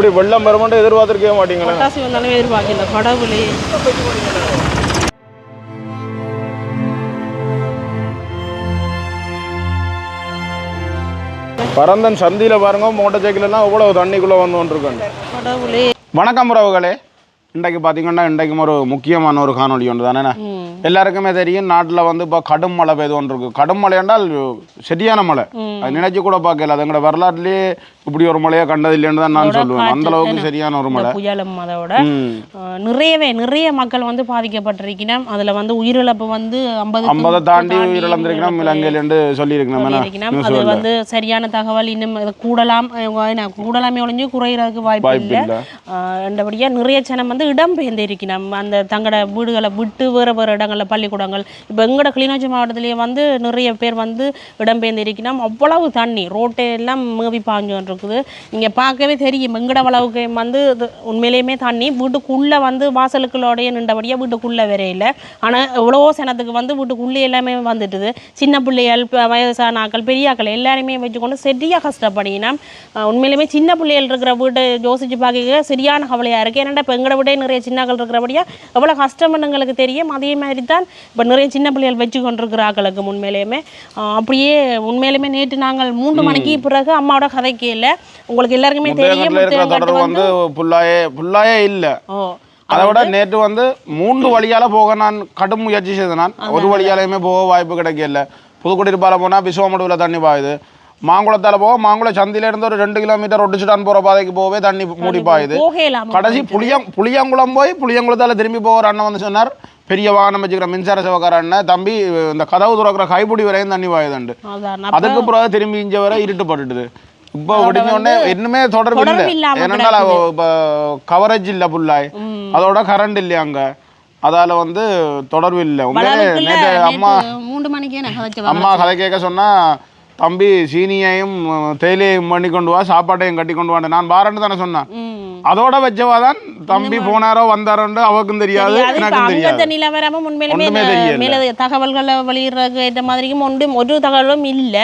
இப்படி வெள்ளம் வருமானு எதிர்பார்த்துருக்கவே மாட்டீங்களா? பட்டாசு வந்தாலும் எதிர்பார்க்கல கடவுளே. பரந்தன் சந்தியில பாருங்க மோட்டர் சைக்கிள் எல்லாம் இவ்வளவு தண்ணிக்குள்ள வந்து வணக்கம் உறவுகளே. இன்றைக்கு பார்த்தீங்கன்னா இன்றைக்கும் ஒரு முக்கியமான ஒரு காணொளி ஒன்று தானே? எல்லாருக்குமே தெரியும் நாட்டில் வந்து இப்போ கடும் மழை பெய்து ஒன்று இருக்கு. கடும் மழை என்றால் சரியான மழை. அது நினைச்சு கூட பார்க்கல. அது எங்களோட வரலாற்றுலேயே இப்படி ஒரு மழையை கண்டது இல்லைன்னு தான் நான் சொல்லுவேன். அந்த அளவுக்கு சரியான ஒரு மழை. புயலும் அதோட நிறையவே நிறைய மக்கள் வந்து பாதிக்கப்பட்டிருக்கணும். அதுல வந்து உயிரிழப்பு வந்து ஐம்பது ஐம்பதை தாண்டி உயிரிழந்திருக்கணும் இலங்கையில் என்று சொல்லியிருக்கணும். அது வந்து சரியான தகவல் இன்னும் கூடலாம் கூடலாமே ஒழிஞ்சு குறையிறதுக்கு வாய்ப்பு இல்லை. என்றபடியாக நிறைய ஜனம் வந்து இடம் பெயர்ந்திருக்கணும் அந்த தங்களோட வீடுகளை விட்டு வேறு வேறு இடங்களில் பள்ளிக்கூடங்கள். இப்போ எங்களோட கிளிநொச்சி மாவட்டத்திலேயே வந்து நிறைய பேர் வந்து இடம் பெயர்ந்திருக்கணும் அவ்வளவு தண்ணி ரோட்டை எல்லாம் மேவி பாஞ்சு இருக்குது இங்கே பார்க்கவே தெரியும் எங்கட அளவுக்கு வந்து உண்மையிலேயுமே தண்ணி. வீட்டுக்குள்ளே வந்து வாசலுக்குள்ளோடைய நின்றபடியாக வீட்டுக்குள்ளே வரையில ஆனால் எவ்வளோ சனத்துக்கு வந்து வீட்டுக்குள்ளே எல்லாமே வந்துட்டுது. சின்ன பிள்ளைகள் ப- வயசான ஆட்கள் பெரியாக்கள் எல்லாருமே வச்சுக்கொண்டு சரியாக கஷ்டப்படினா உண்மையிலுமே சின்ன பிள்ளைகள் இருக்கிற வீட்டை யோசிச்சு பார்க்க சரியான கவலையாக இருக்குது ஏன்னா இப்போ எங்களை விட நிறைய சின்னகள் இருக்கிறபடியா எவ்வளோ கஷ்டம்னு எங்களுக்கு தெரியும். அதே மாதிரி தான் இப்போ நிறைய சின்ன பிள்ளைகள் வச்சு கொண்டிருக்கிற ஆக்களுக்கு உண்மையிலேயுமே அப்படியே உண்மையிலுமே நேற்று நாங்கள் மூன்று மணிக்கு பிறகு அம்மாவோட கதைக்கு இல்லை உங்களுக்கு எல்லாருக்குமே தெரியும். வந்து புல்லாயே புல்லாயே இல்லை. அதை விட நேற்று வந்து மூன்று வழியால போக நான் கடும் முயற்சி செய்தேன். நான் ஒரு வழியாலையுமே போக வாய்ப்பு கிடைக்கல. புதுக்குடியிருப்பால போனால் விஸ்வமடுவில் தண்ணி பாயுது. மாங்குளத்தால போக மாங்குளம் சந்தில இருந்து ஒரு ரெண்டு கிலோமீட்டர் ஒட்டிச்சுட்டான் போற பாதைக்கு போகவே தண்ணி மூடி பாயுது. கடைசி புளியம் புளியங்குளம் போய் புளியங்குளத்தால திரும்பி போகிற அண்ணன் வந்து சொன்னார் பெரிய வாகனம் வச்சுக்கிற மின்சார சேவக்கார அண்ணன் தம்பி இந்த கதவு துறக்கிற கைப்பிடி வரையும் தண்ணி பாயுதுண்டு. அதுக்கு பிறகு திரும்பி இங்க வரை இருட்டு பட்டுட்டுது இப்போ விடிஞ்ச உடனே இன்னுமே தொடர்பு இல்லை. ஏனென்றால் இப்போ கவரேஜ் இல்லை புல்லாய் அதோட கரண்ட் இல்லையா அங்க. அதால வந்து தொடர்பு இல்லை. உண்மையிலே நேற்று அம்மா மூன்று மணிக்கே அம்மா கதை கேட்க சொன்னா தம்பி சீனியையும் தேயிலையும் பண்ணி கொண்டு வா சாப்பாட்டையும் கட்டி கொண்டு வாண்டு நான் பாரன்னு தானே சொன்னேன். அதோட வச்சவா தான் தம்பி போனாரோ வந்தாரோன்னு அவருக்கும் தெரியாது எனக்கும் தெரியாது. நிலவரமும் உண்மையிலுமே. மேல தகவல்களை வெளியிடுறதுக்கு ஏற்ற மாதிரியும் ஒன்றும் ஒரு தகவலும் இல்ல.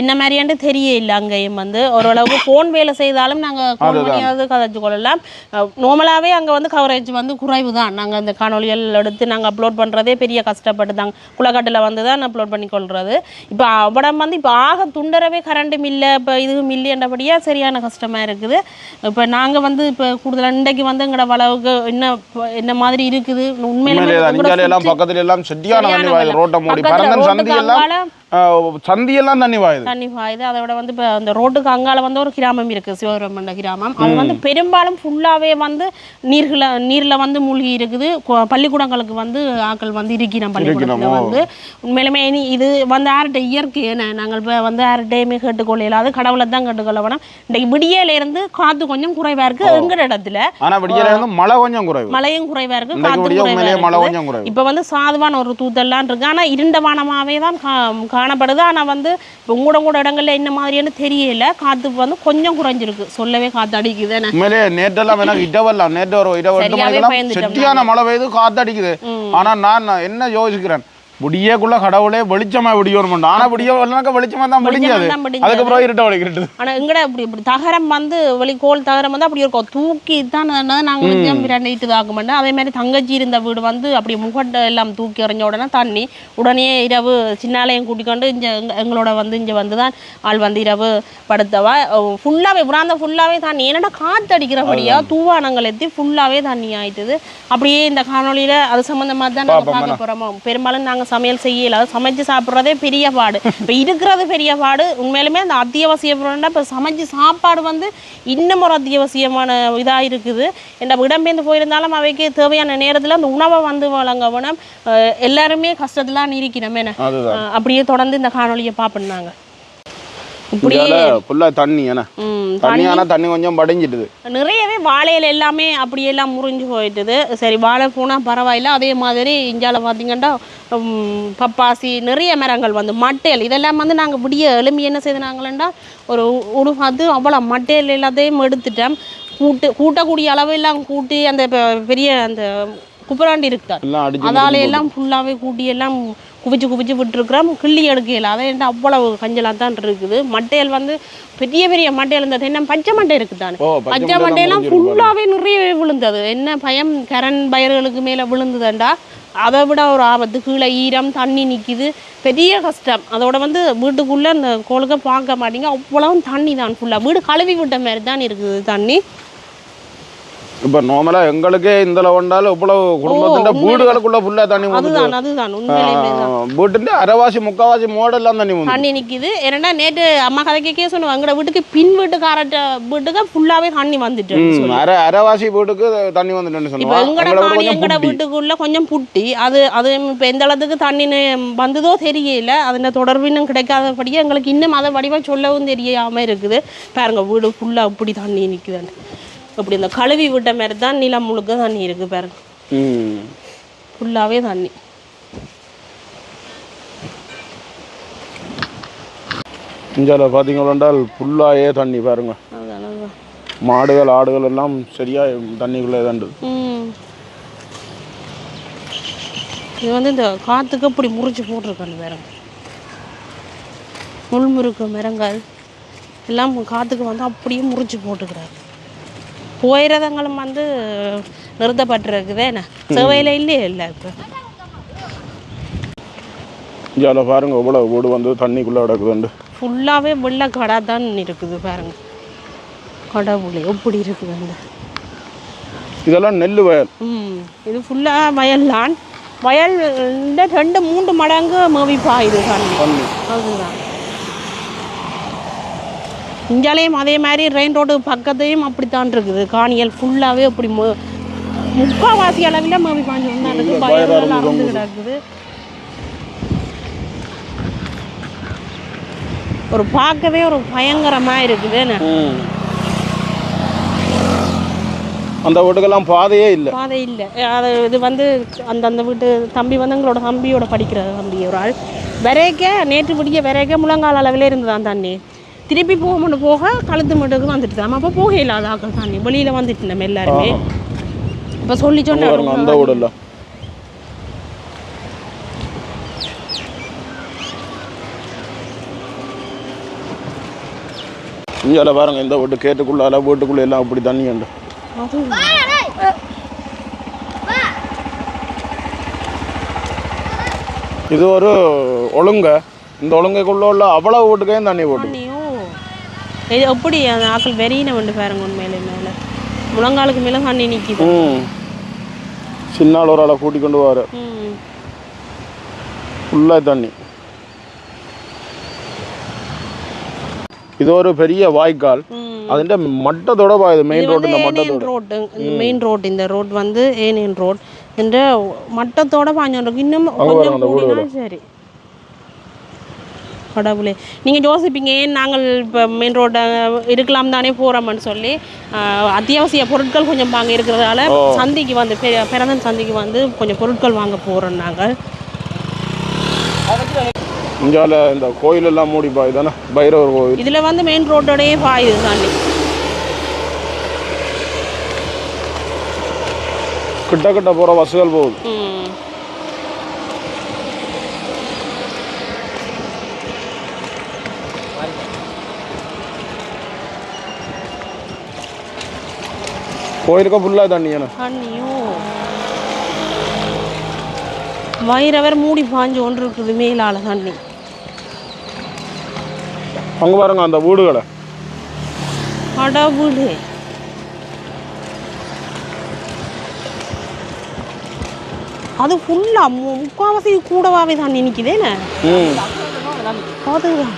என்ன மாதிரியாண்டு தெரிய இல்லை அங்கேயும் வந்து. ஓரளவுக்கு ஃபோன் வேலை செய்தாலும் நாங்க ஃபோன் பண்ணியாவது கதைச்சு கொள்ளலாம். நார்மலாகவே அங்க வந்து கவரேஜ் வந்து குறைவு தான் நாங்க அந்த காணொலிகள் எடுத்து நாங்க அப்லோட் பண்றதே பெரிய கஷ்டப்பட்டு தாங்க குளக்கட்டில் வந்து தான் அப்லோட் பண்ணி கொள்றது. இப்போ அவடம் வந்து இப்போ ஆக துண்டரவே கரண்ட்டும் இல்லை. இப்போ இதுவும் இல்லைன்றபடியா சரியான கஷ்டமா இருக்குது. இப்போ நாங்க வந்து இப்போ கூடுதலாக இன்றைக்கு வந்து எங்களோட வளவுக்கு என்ன என்ன மாதிரி இருக்குது? உண்மையிலே பக்கத்துல எல்லாம் வாயுது வெள்ளம். ரோட்டை மூடி. பரந்தன் சந்தி எல்லாம் அங்கால ஆஹ், சந்தி எல்லாம் தண்ணி வாயுது தண்ணி பாயுது. அதை விட வந்து இப்போ அந்த ரோட்டுக்கு அங்கால வந்து ஒரு கிராமம் இருக்கு சிவபெருமண்ட கிராமம். அது வந்து பெரும்பாலும் ஃபுல்லாவே வந்து நீர்ல நீர்ல வந்து மூழ்கி இருக்குது. பள்ளிக்கூடங்களுக்கு வந்து ஆட்கள் வந்து இருக்கிறோம் பள்ளிக்கூடத்துல வந்து. உண்மையிலுமே இனி இது வந்து யார்கிட்ட இயற்கை நாங்கள் இப்போ வந்து யார்கிட்டையுமே கேட்டுக்கொள்ள இயலாது. கடவுளை தான் கேட்டுக்கொள்ள வேணும். இன்றைக்கு விடியல இருந்து காத்து கொஞ்சம் குறைவா இருக்கு. எங்கிற இடத்துல. ஆனா விடியல இருந்து மழை கொஞ்சம் குறைவு. மழையும் குறைவா இருக்கு விடிய குறைவா இருக்குது. இப்போ வந்து சாதுவான ஒரு தூத்தல்லாம் இருக்கு. ஆனா இருண்ட வானமாவே தான் காணப்படுது. ஆனா வந்து இப்போ உங்களோட கூட இடங்கள்ல என்ன மாதிரின்னு தெரியல. காத்து வந்து கொஞ்சம் குறைஞ்சிருக்கு. சொல்லவே காத்து அடிக்குது உண்மையிலே நேற்றெல்லாம் எனக்கு இடவெல்லாம் நேற்று ஒரு இட எட்டு சரியாவே மணிக்கெல்லாம் பயந்துட்டோம் செட்டியான மழை பெய்து காத்தடிக்குது ஆனா நான் என்ன யோசிக்கிறேன்? விடியக்குள்ள கடவுளே வெளிச்சமா விடியோணும் ஆனா விடிய வரலனாக்க வெளிச்சமா தான் முடிஞ்சது. அதுக்கு அப்புறம் இருட்ட வலிக்கிட்டு ஆனா எங்கட இப்படி இப்படி தகரம் வந்து வெளிக்கோள் தகரம் வந்து அப்படி இருக்கும். தூக்கி தான் நாங்க கொஞ்சம் விரண்டிட்டு தாக்க மாட்டோம் அதே மாதிரி தங்கச்சி இருந்த வீடு வந்து அப்படி முகட்டை எல்லாம் தூக்கி எறிஞ்ச உடனே தண்ணி. உடனே இரவு சின்னாலையும் கூட்டிக்கொண்டு இங்க எங்க- எங்களோட வந்து இங்க வந்து தான் ஆள் வந்து இரவு படுத்தவா. ஃபுல்லாவே புறாந்த ஃபுல்லாவே தண்ணி. என்னடா காத்து அடிக்கிறபடியா தூவானங்கள் எத்தி ஃபுல்லாவே தண்ணி ஆயிட்டுது. அப்படியே இந்த காணொளியில அது சம்பந்தமா தான் நாங்க பார்க்க போறோமோ? பெரும்பாலும் நாங்க சமையல் செய்யல. சமைச்சு சாப்பிட்றதே பெரிய பாடு. இப்போ இருக்கிறது பெரிய பாடு. உண்மையிலுமே அந்த அத்தியாவசிய பொருள்னா இப்போ சமைச்சு சாப்பாடு வந்து இன்னும் ஒரு அத்தியாவசியமான இதா இருக்குது. என்ன இடம்பெயர்ந்து போயிருந்தாலும் அவைக்கு தேவையான நேரத்துல அந்த உணவை வந்து வழங்க வேணும் அஹ் எல்லாருமே கஷ்டத்துலாம் இருக்கிறோம் என்ன? அப்படியே தொடர்ந்து இந்த காணொளியை பார்ப்போம் இப்படியே ஃபுல்லா தண்ணி என்ன ம், தண்ணி. ஆனா தண்ணி கொஞ்சம் படிஞ்சிட்டுது நிறையவே வாழையில எல்லாமே அப்படியெல்லாம் முறிஞ்சு போயிட்டுது. சரி வாழை போனால் பரவாயில்ல. அதே மாதிரி இந்தியாவில் பார்த்தீங்கன்னா பப்பாசி நிறைய மரங்கள் வந்து மட்டையல். இதெல்லாம் வந்து நாங்கள் விடிய எலும்பி என்ன செய்தாங்களா ஒரு உடு பார்த்து அவ்வளோ மட்டையல் எல்லாத்தையும் எடுத்துட்டோம் கூட்டு கூட்டக்கூடிய அளவு எல்லாம் கூட்டி அந்த பெரிய அந்த குப்பராண்டி இருக்கார். அதால எல்லாம் ஃபுல்லாகவே கூட்டி எல்லாம் குவிச்சு குவிச்சு விட்டுருக்குறோம் கிள்ளி எடுக்கையில் அதை என்ன அவ்வளவு கஞ்சலாக தான் இருக்குது. மட்டையல் வந்து பெரிய பெரிய மட்டையில் இந்த தென்னை பச்சை மட்டை இருக்குது தானே ஓ, பச்சை மட்டையெல்லாம் ஃபுல்லாகவே நிறைய விழுந்தது. என்ன பயம்? கரண் பயிர்களுக்கு மேலே விழுந்ததுண்டா. அதை விட ஒரு ஆபத்து. கீழே ஈரம் தண்ணி நிற்கிது பெரிய கஷ்டம். அதோட வந்து வீட்டுக்குள்ளே அந்த கோளுக்க பார்க்க மாட்டீங்க. அவ்வளவும் தண்ணி தான் ஃபுல்லாக வீடு கழுவி விட்ட மாதிரி தான் இருக்குது தண்ணி. இப்ப நார்மலா எங்களுக்கே இந்த வந்தாலும் இவ்வளவு குடும்பத்தின் வீடுகளுக்குள்ள ஃபுல்லா தண்ணி அதுதான் அதுதான் வீட்டுல அரைவாசி முக்காவாசி மோடெல்லாம் தண்ணி தண்ணி நிற்கிது ஏன்னா நேற்று அம்மா கதைக்கே சொன்னோம் எங்களோட வீட்டுக்கு பின் வீட்டுக்காரட்ட வீட்டுக்கு ஃபுல்லாகவே தண்ணி வந்துட்டு அரை அரைவாசி வீட்டுக்கு தண்ணி வந்துட்டுன்னு இப்போ சொன்னோம் எங்கட காணி எங்கட. வீட்டுக்குள்ள கொஞ்சம் புட்டி. அது அது இப்போ எந்த அளவுக்கு தண்ணி வந்ததோ தெரியல. அதில் தொடர்பு இன்னும் கிடைக்காதபடியே எங்களுக்கு இன்னும் அதை வடிவாக சொல்லவும் தெரியாம இருக்குது. பாருங்க வீடு ஃபுல்லாக இப்படி தண்ணி நிற்குதுன்னு இப்படி இந்த கழுவி விட்ட மாதிரி தான் நிலம் முழுக்க தண்ணி இருக்கு பாருங்க. ம். ஃபுல்லாகவே தண்ணி. இந்தியாவில் பார்த்தீங்கன்னா ஃபுல்லாயே தண்ணி பாருங்க. மாடுகள் ஆடுகள் எல்லாம் சரியா தண்ணிக்குள்ளே ம். இது வந்து இந்த காற்றுக்கு இப்படி முறிச்சு போட்டிருக்காங்க பாருங்க. முள்முறுக்கு மரங்கள் எல்லாம் காற்றுக்கு வந்து அப்படியே முறிச்சு போட்டுக்கிறாரு போயிரதங்களும் வந்து நிறுத்தப்பட்டிருக்குது என்ன? சேவையில் இல்லையே இல்லை இப்போ? இந்தியாவில் பாருங்க இவ்வளோ வீடு வந்து தண்ணிக்குள்ளே கிடக்குதுண்டு. ஃபுல்லாகவே வெள்ளை கடை தான் இருக்குது பாருங்க. கடவுளே எப்படி இருக்குது இதெல்லாம் நெல் வயல். ம் இது ஃபுல்லாக வயல்தான் வயல் ரெண்டு மூன்று மடங்கு இது தண்ணி. தண்ணி. அதுதான். இஞ்சாலையும் அதே மாதிரி ரெயின் ரோடு பக்கத்தையும் அப்படித்தான் இருக்குது. காணியல் ஃபுல்லாகவே அப்படி மு முக்கால்வாசி அளவில் மவி பாஞ்சு தான் இருக்குது நடந்து தொங்குது. கிடக்குது. ஒரு பார்க்கவே ஒரு பயங்கரமாக இருக்குது அந்த வீட்டுக்கெல்லாம் பாதையே இல்லை. பாதை இல்லை. அது இது வந்து அந்த அந்த வீட்டு தம்பி வந்து எங்களோட தம்பியோட படிக்கிற தம்பி ஒரு ஆள். விரைக்க நேற்று பிடிக்க விரைக்க முழங்கால் அளவில் இருந்துதான் தண்ணி. திருப்பி போக மட்டும் போக கழுத்து மட்டுக்கு வந்துட்டு தான். அப்போ போக இல்லாத ஆக்கள் தண்ணி வெளியில் வந்துட்டு நம்ம எல்லாருமே. இப்போ சொல்லி வீடெல்லாம் இந்தியாவில் பாருங்க இந்த வீட்டு கேட்டுக்குள்ளால வீட்டுக்குள்ள எல்லாம் அப்படி தண்ணி உண்டு. இது ஒரு ஒழுங்க. இந்த ஒழுங்கைக்குள்ள உள்ள அவ்வளவு வீட்டுக்கையும் தண்ணி போட்டு. இது எப்படி அந்த ஆக்கள் வெறியின வந்து பாருங்க உண்மையிலே மேலே. முழங்காலுக்கு மேலே தண்ணி நிற்கிது சின்னால் ஒரு ஆளை கூட்டி கொண்டு வர. ஃபுல்லாக தண்ணி. இது ஒரு பெரிய வாய்க்கால். அதுண்ட மட்டத்தோட இது மெயின் ரோடு இந்த மட்டத்தோட. ரோடு மெயின் ரோட் இந்த ரோட் வந்து ஏனியன் ரோட் இந்த மட்டத்தோட பாஞ்சோம் இன்னும் கொஞ்சம் சரி. கடவுளே. நீங்கள் யோசிப்பீங்க ஏன் நாங்கள் இப்போ மெயின் ரோட்டை இருக்கலாம் தானே போகிறோம்னு சொல்லி அத்தியாவசிய பொருட்கள் கொஞ்சம் வாங்க இருக்கிறதால சந்தைக்கு வந்து பிறந்தன் சந்தைக்கு வந்து கொஞ்சம் பொருட்கள் வாங்க போகிறோம் நாங்கள். இந்தியாவில் இந்த கோயில் எல்லாம் மூடி போய் தானே? பைரவர் கோயில். இதில் வந்து மெயின் ரோட்டோடயே பாயுது தாண்டி கிட்ட கிட்ட போகிற பஸ்ஸுகள் போகுது. ம் கோயிலுக்கு ஃபுல்லாக தண்ணி என்ன தண்ணியும் வயிறவர் மூடி பாஞ்சு ஒன்று இருக்குது மேலால தண்ணி. அங்கே பாருங்க அந்த வீடுகளை. கடவுளே அது ஃபுல்லா முக்காவாசி கூடவாவே தண்ணி நிற்கிதேண்ணே அதுதான்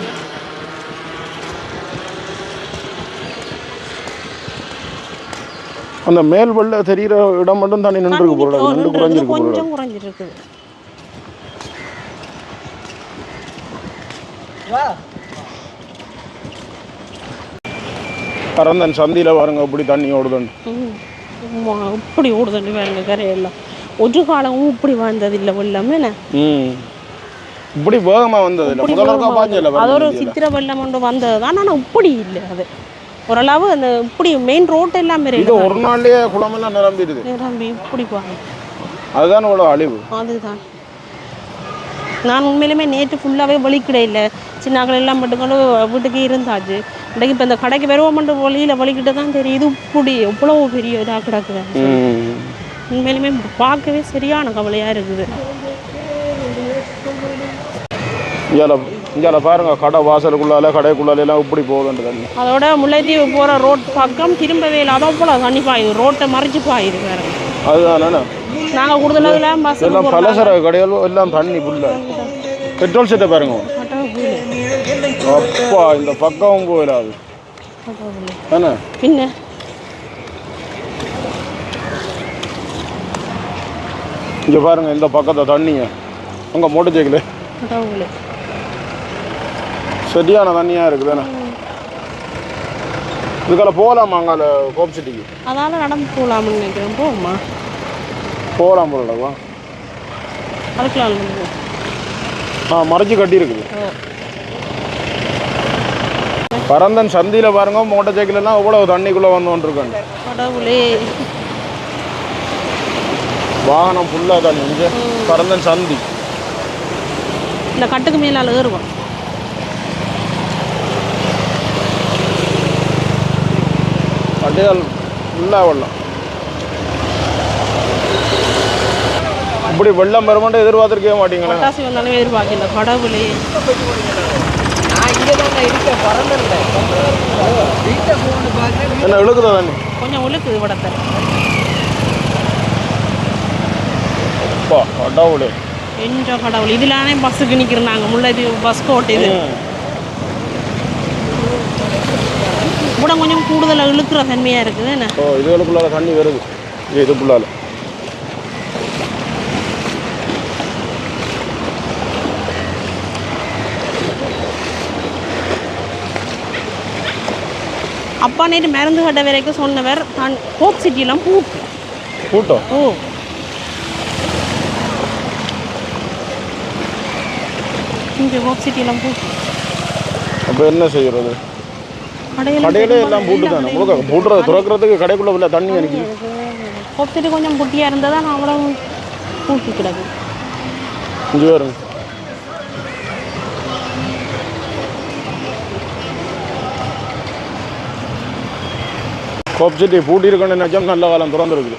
அந்த மேல் வெள்ள தெரிகிற இடம் மட்டும் தண்ணி நின்றுருக்கு தண்ணி பொருள் நின்று குறைஞ்சிருக்கு கொஞ்சம் குறைஞ்சிருக்கு. பரந்தன் சந்தியில் பாருங்க அப்படி தண்ணி ஓடுதுண்டு இப்படி ஓடுதண்ணி வேணுங்க கரையெல்லாம். ஒரு காலமும் இப்படி வாழ்ந்ததில்லை வெள்ளம் என்ன? ம். இப்படி வேகமாக வந்தது இல்லை இப்படி முதல்ல வேகமா பாஞ்சல அது ஒரு சித்திர வெள்ளம் ஒன்று வந்தது தான் ஆனால் இப்படி இல்லை அது. ஓரளவு அந்த இப்படி மெயின் ரோட் எல்லாம் இது ஒரு நாள்லயே குளமெல்லாம் நிரம்பிடுது. நிரம்பி இப்படி பாருங்க அதுதான் இவ்வளோ அழிவு? அதுதான். நான் உண்மையிலுமே நேற்று ஃபுல்லாகவே வலிக்கிட இல்லை. சின்னாக்கள் எல்லாம் மட்டும் வீட்டுக்கு இருந்தாச்சு. இன்றைக்கு இப்போ இந்த கடைக்கு வருவோம்ன்ற வழியில் வலிக்கிட்ட தான் தெரியுது. இப்படி எவ்வளோ பெரிய இதாக கிடக்குது உண்மையிலுமே பார்க்கவே சரியான கவலையாக இருக்குது. இங்கால பாருங்க கடை வாசலுக்குள்ளால கடைக்குள்ளால எல்லாம் இப்படி போகுதுன்ற தண்ணி அதோட முல்லைத்தீவு போகிற ரோட் பக்கம் திரும்பவே இல்லை அதான் போல தண்ணி பாயுது. ரோட்டை மறைச்சு பாயுது வேற. அதுதானே நாங்கள் கொடுத்ததுல பஸ் எல்லாம் பலசர கடைகள் எல்லாம் தண்ணி ஃபுல்லா பெட்ரோல் செட்டை பாருங்க. அப்பா இந்த பக்கம் போயிடாது பின்ன? இங்க பாருங்க இந்த பக்கத்தை தண்ணிங்க. அங்க மோட்டர் சைக்கிள். கடவுளே சரியான தண்ணியா இருக்குது தானே இதுக்கால போகலாமா அங்கால கோப் சிட்டிக்கு அதால நடந்து போகலாம்னு நினைக்கிறேன். போமா போகலாம் போலவா அதுக்கெலாம் ஆ மறைச்சு கட்டி இருக்குது. பரந்தன் சந்தியில பாருங்க மோட்டர் சைக்கிள் எல்லாம் எவ்வளவு தண்ணிக்குள்ள வந்து கொண்டிருக்காங்க. கடவுளே. வாகனம் ஃபுல்லா தண்ணி இங்க. பரந்தன் சந்தி. இந்த கட்டுக்கு மேலால ஏறுவோம். அடையால் ஃபுல்லா வெள்ளம் இப்படி வெள்ளம் வருமாட்டே எதிர்பார்த்திருக்கவே மாட்டீங்களா? பட்டாசு வந்தாலும் எதிர்பார்க்கல. கடவுளே. என்ன இழுக்குதா தண்ணி? கொஞ்சம் உழுக்குது விடத்தை அப்பா கடவுளே. என்ற கடவுள். இதுலானே பஸ்ஸுக்கு நிற்கிறோம் நாங்கள் முல்லைத்தீவு பஸ் கோட் இது கூட கொஞ்சம் கூடுதலாக இழுக்கிற தன்மையாக இருக்குது என்ன? ஓ இதுகளுக்குள்ளால தண்ணி வருது. இது இதுக்குள்ளால அப்பா நேற்று மருந்து கட்ட வரைக்கும் சொன்னவர் தான் ஹோப் சிட்டிலாம் பூட்டு கூட்டம் ஓ. இங்கே ஹோப் சிட்டிலாம் பூட்டு அப்போ என்ன செய்யறது? கடையில் எல்லாம் பூட்டு தானே முழுக்க பூட்டுறது திறக்கிறதுக்கு கடைக்குள்ள உள்ள தண்ணி அடிக்குது. சிட்டி கொஞ்சம் குட்டியாக இருந்தால் தான் அவ்வளோ பூட்டி கிடக்கு. இங்கே வருங்க கோப் சிட்டி பூட்டி இருக்கணும்னு நினச்சோம். நல்ல காலம் திறந்துருக்குது.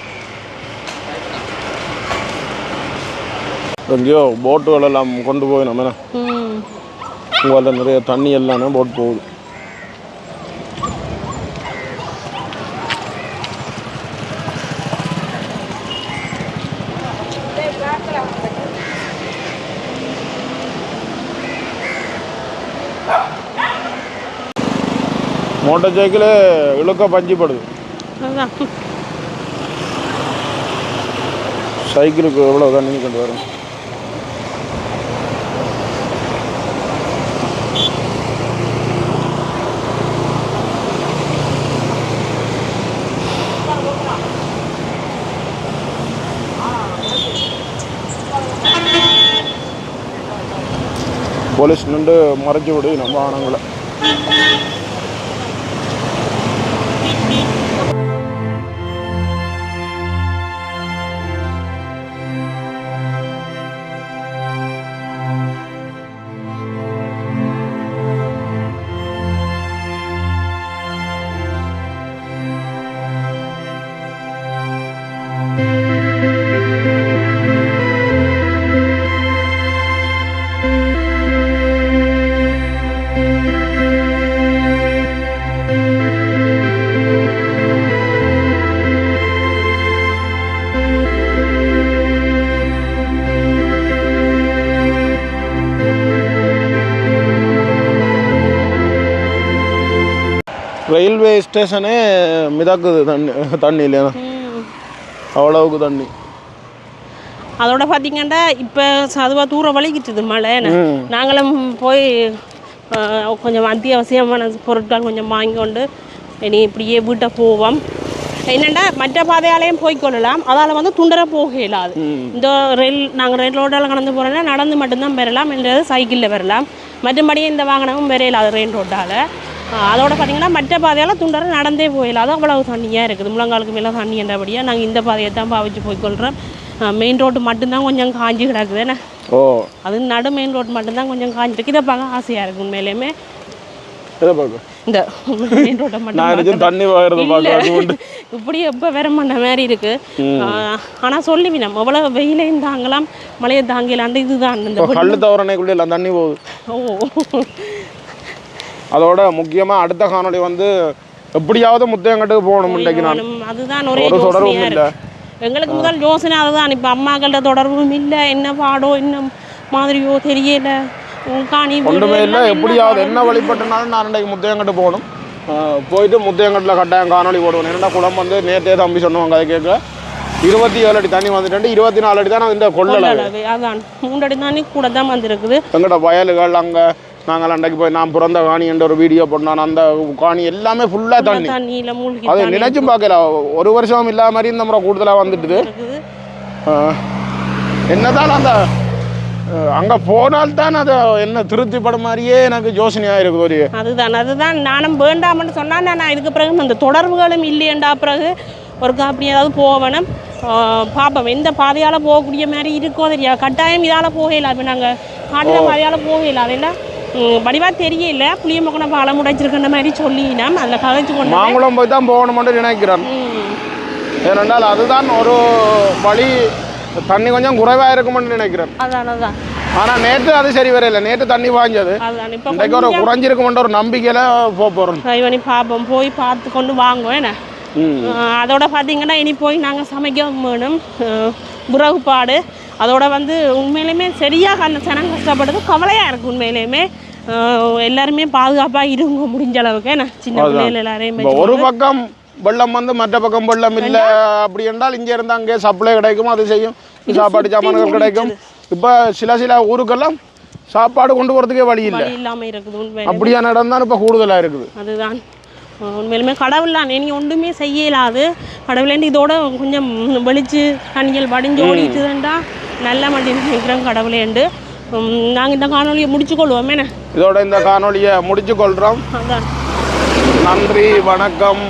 எங்கேயோ போட்டுகள் எல்லாம் கொண்டு போய் நம்ம உங்களால் நிறைய தண்ணி எல்லாமே போட் போகுது. மோட்டார் சைக்கிள் இழுக்க பஞ்சிப்படுது. சைக்கிளுக்கு எவ்வளோ தண்ணி கொண்டு வரும் போலீஸ் நின்று மறைச்சு விடு நம்ம ஆனங்களை ரயில்வே ஸ்டேஷனே மிதக்குது தண்ணி தண்ணி இல்லையா அவ்வளவுக்கு தண்ணி. அதோட பார்த்தீங்கன்னா இப்போ அதுவாக தூரம் வலிக்கிட்டுது மழை. நாங்களும் போய் கொஞ்சம் அத்தியாவசியமான பொருட்கள் கொஞ்சம் வாங்கி கொண்டு இனி இப்படியே வீட்டை போவோம். என்னென்னா மற்ற பாதையாலையும் போய்க்கொள்ளலாம் அதால் வந்து துண்டர போக இயலாது. இந்த ரயில் நாங்கள் ரயில் ரோட்டால் கடந்து போகிறோன்னா நடந்து மட்டும்தான் பெறலாம் இல்லது சைக்கிளில் வரலாம் மற்றபடி இந்த வாகனமும் வர இயலாது ரயில் ரோட்டால். அதோட பார்த்தீங்கன்னா மற்ற பாதையால் துண்டர நடந்தே போயிடலாது அவ்வளவு தண்ணியாக இருக்குது. முழங்காலுக்கு மேலே தண்ணி என்றபடியாக நாங்கள் இந்த பாதையை தான் பாவிச்சு போய்க்கொள்கிறோம் மெயின் ரோட்டு மட்டும்தான் கொஞ்சம் காஞ்சி கிடக்குது. என்ன? ஓ. அது நடு மெயின் ரோட் மட்டும்தான் கொஞ்சம் காஞ்சிருக்கு இதை பார்க்க ஆசையாக இருக்கு உண்மையிலேயுமே. இந்த மெயின் ரோட்டை மட்டும் தண்ணி இப்படி எப்போ வேற பண்ண மாதிரி இருக்கு. ஆனால் சொல்லுவி நம்ம எவ்வளோ வெயிலையும் தாங்கலாம் மழையை தாங்கலான்ட்டு இதுதான். இந்த கல் தவறனைக்குள்ளே எல்லாம் தண்ணி போகுது. ஓ. அதோட முக்கியமாக அடுத்த காணொளி வந்து எப்படியாவது முத்தையங்கட்டுக்கு போகணும் இன்றைக்கு நான். அதுதான் ஒரே தொடர்பும் இல்லை. எங்களுக்கு முதல் யோசனை அதுதான். இப்போ அம்மாக்கள்ட்ட தொடர்பும் இல்லை. என்ன பாடோ என்ன மாதிரியோ தெரியல. ஒன்றுமே இல்லை. எப்படியாவது பாடோ? என்ன வழிபட்டனாலும் நான் இன்றைக்கு முத்தையங்கட்டு போகணும். போயிட்டு முத்தையங்கட்டில் கட்டாயம் காணொளி போடுவேன் என்னடா குளம் வந்து நேற்றே தம்பி சொன்னவங்க அதை கேட்க இருபத்தி ஏழு அடி தண்ணி வந்துட்டு இருபத்தி நாலு அடி தான் இந்த கொள்ளளவு, அதான். மூன்றடி தானே கூட தான் வந்திருக்குது. எங்கட வயல்கள் அங்கே நாங்கள் அன்றைக்கு போய் நான் பிறந்த காணி என்ற ஒரு வீடியோ பண்ணோம் அந்த காணி எல்லாமே ஃபுல்லாக தண்ணி. அது நினைச்சும் பார்க்கல. ஒரு வருஷம் இல்லாத மாதிரி இந்த முறை கூடுதலாக வந்துட்டுது. என்னதான் அந்த அங்க போனால்தான் அது என்ன திருப்திப்படும் மாதிரியே எனக்கு யோசனையாக இருக்குது ஒரு அதுதான் அதுதான். நானும் வேண்டாம்னு சொன்னா நான் இதுக்கு பிறகு அந்த தொடர்புகளும் இல்லையண்டா. பிறகு ஒருக்கா அப்படி ஏதாவது போகணும் பார்ப்போம் எந்த பாதையால் போகக்கூடிய மாதிரி இருக்கோ தெரியாது. கட்டாயம் இதால் போகல இப்போ நாங்கள் காட்டில் பாதையால் போகல அதெல்லாம் வடிவாக தெரியல. புளிய மக்கனை பாலம் முடைச்சிருக்கிற மாதிரி சொல்லினோம். அதில் கதைச்சு கொண்டு மாங்குளம் போய் தான் போகணும்னு நினைக்கிறேன் ஏனென்றால் அதுதான் ஒரு வழி தண்ணி கொஞ்சம் குறைவாக இருக்கும்னு நினைக்கிறேன் அதான் அதான் ஆனால் நேற்று அது சரி வரையில நேற்று தண்ணி இப்போ இன்றைக்கு ஒரு குறைஞ்சிருக்குமென்ற ஒரு நம்பிக்கையில் போக போகிறோம் பண்ணி பார்ப்போம் போய் பார்த்து கொண்டு வாங்குவோம் என்ன? அதோட பார்த்தீங்கன்னா இனி போய் நாங்கள் சமைக்க வேணும். அஹ் புறகுப்பாடு அதோட வந்து உண்மையிலுமே சரியாக அந்த சனம் கஷ்டப்படுறது கவலையாக இருக்குது உண்மையிலுமே. அஹ் எல்லாருமே பாதுகாப்பாக இருங்க முடிஞ்ச அளவுக்கு. என்ன சின்ன பிள்ளைகள் எல்லாரையும் ஒரு பக்கம் வெள்ளம் வந்து மற்ற பக்கம் வெள்ளம் இல்லை. அப்படி என்றால் இங்கே இருந்தால் அங்கே சப்ளை கிடைக்கும் அது செய்யும். சாப்பாடு சாமான்கள் கிடைக்கும். இப்போ சில சில ஊருக்கெல்லாம் சாப்பாடு கொண்டு போகிறதுக்கே வழி இல்லை. இல்லாமல் இருக்குது உண்மை அப்படியான இடம் தான் இப்போ கூடுதலாக இருக்குது. அதுதான். உண்மையிலுமே கடவுள் தான். இனி ஒன்றுமே செய்யலாது கடவுளேண்டு இதோட கொஞ்சம் வெளிச்சு தண்ணிகள் வடிஞ்சு ஓடிட்டுதுண்டா நல்ல மட்டும் நினைக்கிறோம் கடவுளேண்டு நாங்கள் இந்த காணொலியை முடிச்சு கொள்வோம் என்ன? இதோட இந்த காணொளியை முடிச்சு கொள்கிறோம் அதான். நன்றி வணக்கம்.